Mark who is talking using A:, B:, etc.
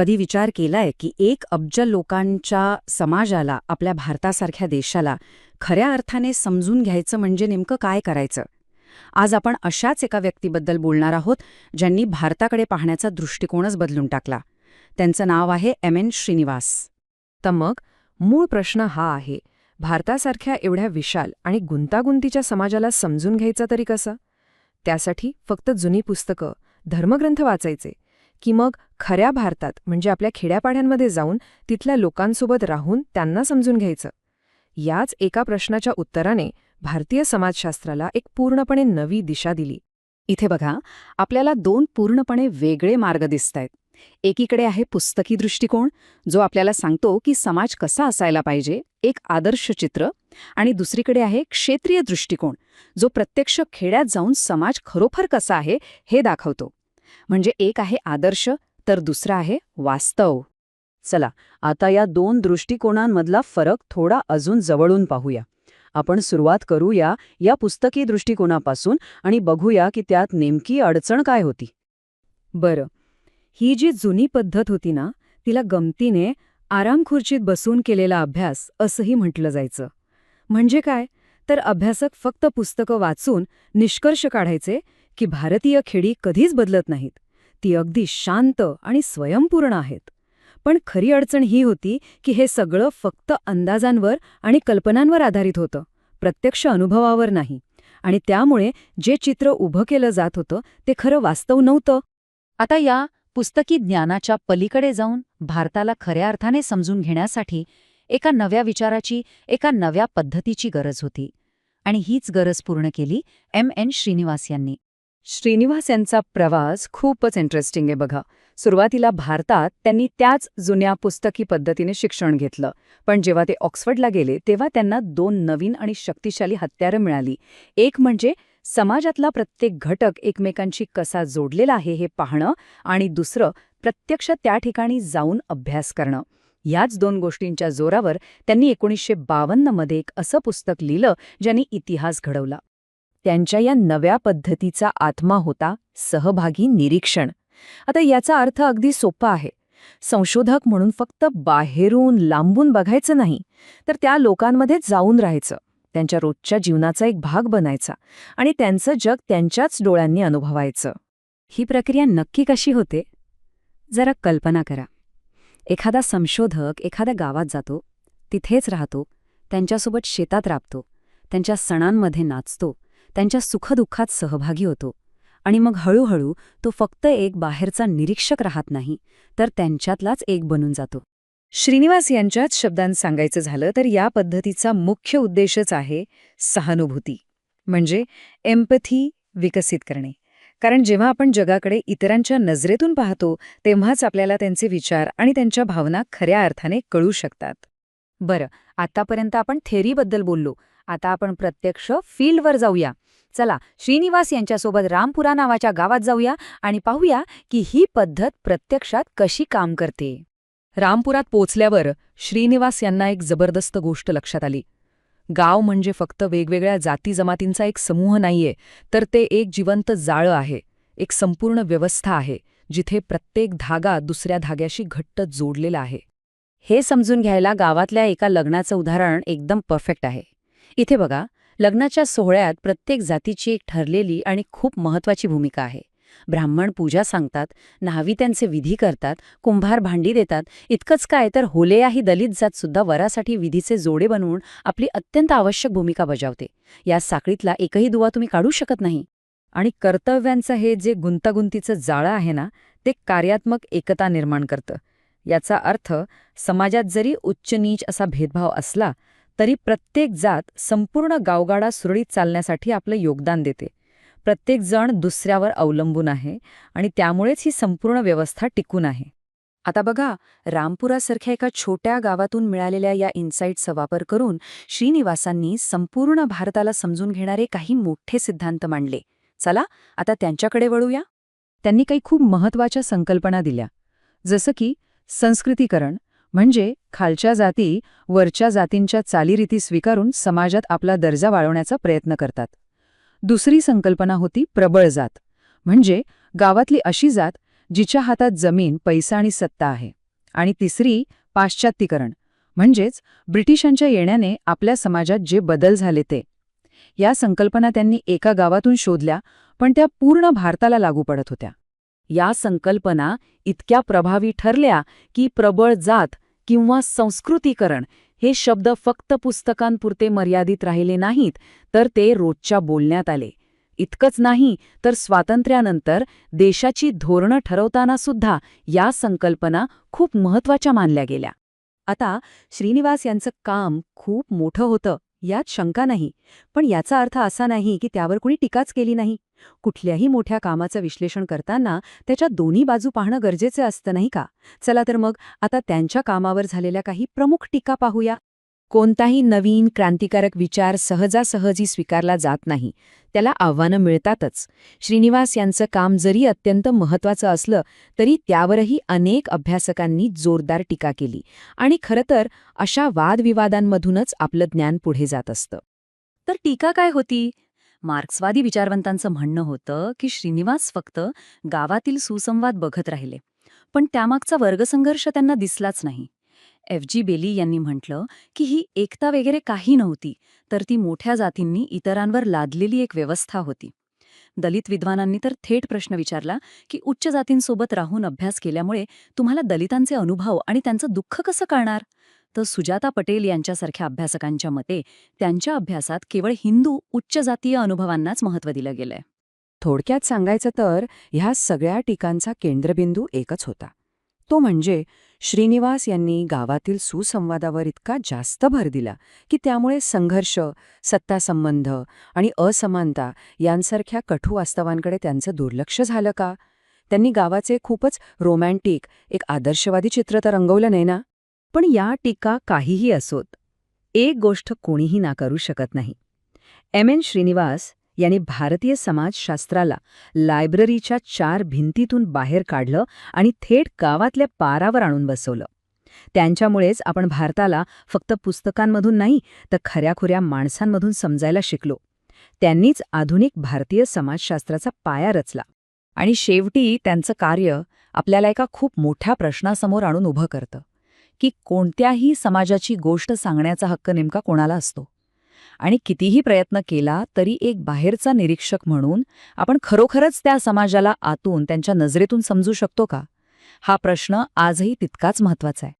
A: कधी विचार केलाय की एक अब्ज लोकांच्या समाजाला आपल्या भारतासारख्या देशाला खऱ्या अर्थाने समजून घ्यायचं म्हणजे नेमकं काय करायचं? आज आपण अशाच एका व्यक्तीबद्दल बोलणार आहोत ज्यांनी भारताकडे पाहण्याचा दृष्टिकोनच बदलून टाकला. त्यांचं नाव आहे एम एन श्रीनिवास.
B: तर मग मूळ प्रश्न हा आहे भारतासारख्या एवढ्या विशाल आणि गुंतागुंतीच्या समाजाला समजून घ्यायचं तरी कसं? त्यासाठी फक्त जुनी पुस्तकं धर्मग्रंथ वाचायचे की मग खऱ्या भारतात म्हणजे आपल्या खेड्यापाड्यांमध्ये जाऊन तिथल्या लोकांसोबत राहून त्यांना समजून घ्यायचं. याच एका प्रश्नाच्या उत्तराने भारतीय समाजशास्त्राला एक पूर्णपणे नवी दिशा दिली.
A: इथे बघा आपल्याला दोन पूर्णपणे वेगळे मार्ग दिसतायत. एकीकडे आहे पुस्तकी दृष्टिकोन जो आपल्याला सांगतो की समाज कसा असायला पाहिजे एक आदर्श चित्र आणि दुसरीकडे आहे क्षेत्रीय दृष्टिकोन जो प्रत्यक्ष खेड्यात जाऊन समाज खरोखर कसा आहे हे दाखवतो. म्हणजे एक आहे आदर्श तर दुसरा आहे वास्तव.
C: चला आता या दोन दृष्टिकोनांमधला फरक थोडा अजून जवळून पाहूया. आपण सुरुवात करूया या पुस्तकी दृष्टिकोनापासून आणि बघूया की त्यात नेमकी अडचण काय होती.
A: बरं ही जी जुनी पद्धत होती ना तिला गमतीने आरामखुर्चीत बसून केलेला अभ्यास असंही म्हटलं जायचं. म्हणजे काय? तर अभ्यासक फक्त पुस्तकं वाचून निष्कर्ष काढायचे की भारतीय खेडी कधीच बदलत नाहीत. ती अगदी शांत आणि स्वयंपूर्ण आहेत. पण खरी अडचण ही होती की हे सगळं फक्त अंदाजांवर आणि कल्पनांवर आधारित होतं प्रत्यक्ष अनुभवावर नाही. आणि त्यामुळे जे चित्र उभं केलं जात होतं ते खरं वास्तव नव्हतं.
D: आता या पुस्तकी ज्ञानाच्या पलीकडे जाऊन भारताला खऱ्या अर्थाने समजून घेण्यासाठी एका नव्या विचाराची एका नव्या पद्धतीची गरज होती. आणि हीच गरज पूर्ण केली एम एन श्रीनिवास यांनी.
A: श्रीनिवास यांचा प्रवास खूपच इंटरेस्टिंग आहे बघा. सुरुवातीला भारतात त्यांनी त्याच जुन्या पुस्तकी पद्धतीने शिक्षण घेतलं. पण जेव्हा ते ऑक्सफर्डला गेले तेव्हा त्यांना दोन नवीन आणि शक्तिशाली हत्यारं मिळाली. एक म्हणजे समाजातला प्रत्येक घटक एकमेकांशी कसा जोडलेला आहे हे पाहणं आणि दुसरं प्रत्यक्ष त्या ठिकाणी जाऊन अभ्यास करणं. याच दोन गोष्टींच्या जोरावर त्यांनी एकोणीसशे बावन्नमध्ये एक असं पुस्तक लिहिलं ज्यांनी इतिहास घडवला.
B: त्यांच्या या नव्या पद्धतीचा आत्मा होता सहभागी निरीक्षण. आता याचा अर्थ अगदी सोपा आहे. संशोधक म्हणून फक्त बाहेरून लांबून बघायचं नाही तर त्या लोकांमध्ये जाऊन राहायचं त्यांच्या रोजच्या जीवनाचा एक भाग बनायचा आणि त्यांचं जग त्यांच्याच डोळ्यांनी अनुभवायचं.
A: ही प्रक्रिया नक्की कशी होते? जरा कल्पना करा. एखादा संशोधक एखाद्या गावात जातो तिथेच राहतो त्यांच्यासोबत शेतात राबतो त्यांच्या सणांमध्ये नाचतो त्यांच्या सुखदुःखात सहभागी होतो. आणि मग हळूहळू तो फक्त एक बाहेरचा निरीक्षक राहत नाही तर त्यांच्यातलाच एक बनून जातो. श्रीनिवास यांच्याच शब्दांत सांगायचं झालं तर या पद्धतीचा मुख्य उद्देशच आहे सहानुभूती म्हणजे एम्पथी विकसित करणे. कारण जेव्हा आपण जगाकडे इतरांच्या नजरेतून पाहतो तेव्हाच आपल्याला त्यांचे विचार आणि त्यांच्या भावना खऱ्या अर्थाने कळू शकतात. बरं आतापर्यंत आपण थेरीबद्दल बोललो. आता आपण प्रत्यक्ष फील्डवर जाऊया. चला श्रीनिवास यांच्यासोबत रामपुरा नावाच्या गावात जाऊया आणि पाहूया की ही पद्धत प्रत्यक्षात कशी काम करते.
B: रामपुरात पोचल्यावर श्रीनिवास यांना एक जबरदस्त गोष्ट लक्षात आली. गाव म्हणजे फक्त वेगवेगळ्या जाती जमातींचा एक समूह नाहीये तर ते एक जिवंत जाळं आहे एक संपूर्ण व्यवस्था आहे जिथे प्रत्येक धागा दुसऱ्या धाग्याशी घट्ट जोडलेला आहे.
A: हे समजून घ्यायला गावातल्या एका लग्नाचं उदाहरण एकदम परफेक्ट आहे. इथे बघा लग्नाच्या सोहळ्यात प्रत्येक जातीची एक ठरलेली आणि खूप महत्वाची भूमिका आहे. ब्राह्मण पूजा सांगतात न्हावी त्यांचे विधी करतात कुंभार भांडी देतात इतकंच काय तर होलेया ही दलित जात सुद्धा वरासाठी विधीचे जोडे बनवून आपली अत्यंत आवश्यक भूमिका बजावते. या साखळीतला एकही दुवा तुम्ही काढू शकत नाही. आणि कर्तव्यांचं हे जे गुंतागुंतीचं जाळं आहे ना ते कार्यात्मक एकता निर्माण करतं. याचा अर्थ समाजात जरी उच्च नीच असा भेदभाव असला तरी प्रत्येक जात संपूर्ण गावगाडा सुरळीत चालण्यासाठी आपलं योगदान देते. प्रत्येक जण दुसऱ्यावर अवलंबून आहे आणि त्यामुळेच ही संपूर्ण व्यवस्था टिकून आहे. आता बघा रामपुरासारख्या एका छोट्या गावातून मिळालेल्या या इन्साईटचा वापर करून श्रीनिवासांनी संपूर्ण भारताला समजून घेणारे काही मोठे सिद्धांत मांडले. चला आता त्यांच्याकडे वळूया. त्यांनी काही खूप महत्त्वाच्या संकल्पना दिल्या. जसं की संस्कृतीकरण म्हणजे खालच्या जाती वरच्या जातींच्या चालीरीती स्वीकारून समाजात आपला दर्जा वाढवण्याचा प्रयत्न करतात. दुसरी संकल्पना होती प्रबळ जात. म्हणजे गावातली अशी जात
B: जिच्या हातात जमीन पैसा आणि सत्ता आहे. आणि तिसरी पाश्चात्तीकरण म्हणजेच ब्रिटिशांच्या येण्याने आपल्या समाजात जे बदल झाले ते. या संकल्पना त्यांनी एका गावातून शोधल्या पण त्या पूर्ण भारताला लागू पडत होत्या.
C: या संकल्पना इतक्या प्रभावी ठरल्या की प्रबळ जात किंवा संस्कृतीकरण हे शब्द फक्त पुस्तकांपुरते मर्यादित राहिले नाहीत तर ते रोजच्या बोलण्यात आले. इतकंच नाही तर स्वातंत्र्यानंतर देशाची धोरणं ठरवताना सुद्धा या संकल्पना खूप महत्त्वाच्या मानल्या गेल्या.
A: आता श्रीनिवास यांचं काम खूप मोठं होतं यात शंका नाही. पण याचा अर्थ असा नाही की त्यावर कुणी टीकाच केली नाही. कुठल्याही मोठ्या कामाचं विश्लेषण करताना त्याच्या दोन्ही बाजू पाहणं गरजेचं असतं नाही का? चला तर मग आता त्यांच्या कामावर झालेल्या काही प्रमुख टीका पाहूया. कोणताही नवीन क्रांतिकारक विचार सहजासहजी स्वीकारला जात नाही. त्याला आव्हानं मिळतातच. श्रीनिवास यांचं काम जरी अत्यंत महत्वाचं असलं तरी त्यावरही अनेक अभ्यासकांनी जोरदार टीका केली. आणि खरं तर अशा वादविवादांमधूनच आपलं ज्ञान पुढे जात असतं.
D: तर टीका काय होती? मार्क्सवादी विचारवंतांचं म्हणणं होतं की श्रीनिवास फक्त गावातील सुसंवाद बघत राहिले. पण त्यामागचा वर्गसंघर्ष त्यांना दिसलाच नाही. एफ जी बेली यांनी म्हटलं की ही एकता वगैरे काही नव्हती तर ती मोठ्या जातींनी इतरांवर लादलेली एक व्यवस्था होती. दलित विद्वानांनी तर थेट प्रश्न विचारला की उच्च जातींसोबत राहून अभ्यास केल्यामुळे तुम्हाला दलितांचे अनुभव आणि त्यांचं दुःख कसं कळणार? तर सुजाता पटेल यांच्यासारख्या अभ्यासकांच्या मते त्यांच्या अभ्यासात केवळ हिंदू उच्च जातीय अनुभवांनाच महत्त्व दिलं गेलंय.
B: थोडक्यात सांगायचं तर ह्या सगळ्या टीकांचा केंद्रबिंदू एकच होता. तो म्हणजे श्रीनिवास यांनी गावातील सुसंवादावर इतका जास्त भर दिला की त्यामुळे संघर्ष सत्तासंबंध आणि असमानता यांसारख्या कठू वास्तवांकडे त्यांचं दुर्लक्ष झालं का? त्यांनी गावाचे खूपच रोमॅन्टिक एक आदर्शवादी चित्र तर रंगवलं नाही ना?
A: पण या टीका काहीही असोत. एक गोष्ट कोणीही नाकारू शकत नाही. एम. एन. श्रीनिवास यांनी भारतीय समाजशास्त्राला लायब्ररीच्या चार भिंतीतून बाहेर काढलं आणि थेट गावातल्या पारावर आणून बसवलं. त्यांच्यामुळेच आपण भारताला फक्त पुस्तकांमधून नाही तर खऱ्याखुऱ्या माणसांमधून समजायला शिकलो. त्यांनीच आधुनिक भारतीय समाजशास्त्राचा पाया रचला. आणि शेवटी त्यांचं कार्य आपल्याला एका खूप मोठ्या प्रश्नासमोर आणून उभं करतं. की कोणत्याही समाजाची गोष्ट सांगण्याचा हक्क नेमका कोणाला असतो? आणि कितीही प्रयत्न केला तरी एक बाहेरचा निरीक्षक म्हणून आपण खरोखरच त्या समाजाला आतून त्यांच्या नजरेतून समजू शकतो का? हा प्रश्न आजही तितकाच महत्त्वाचा आहे.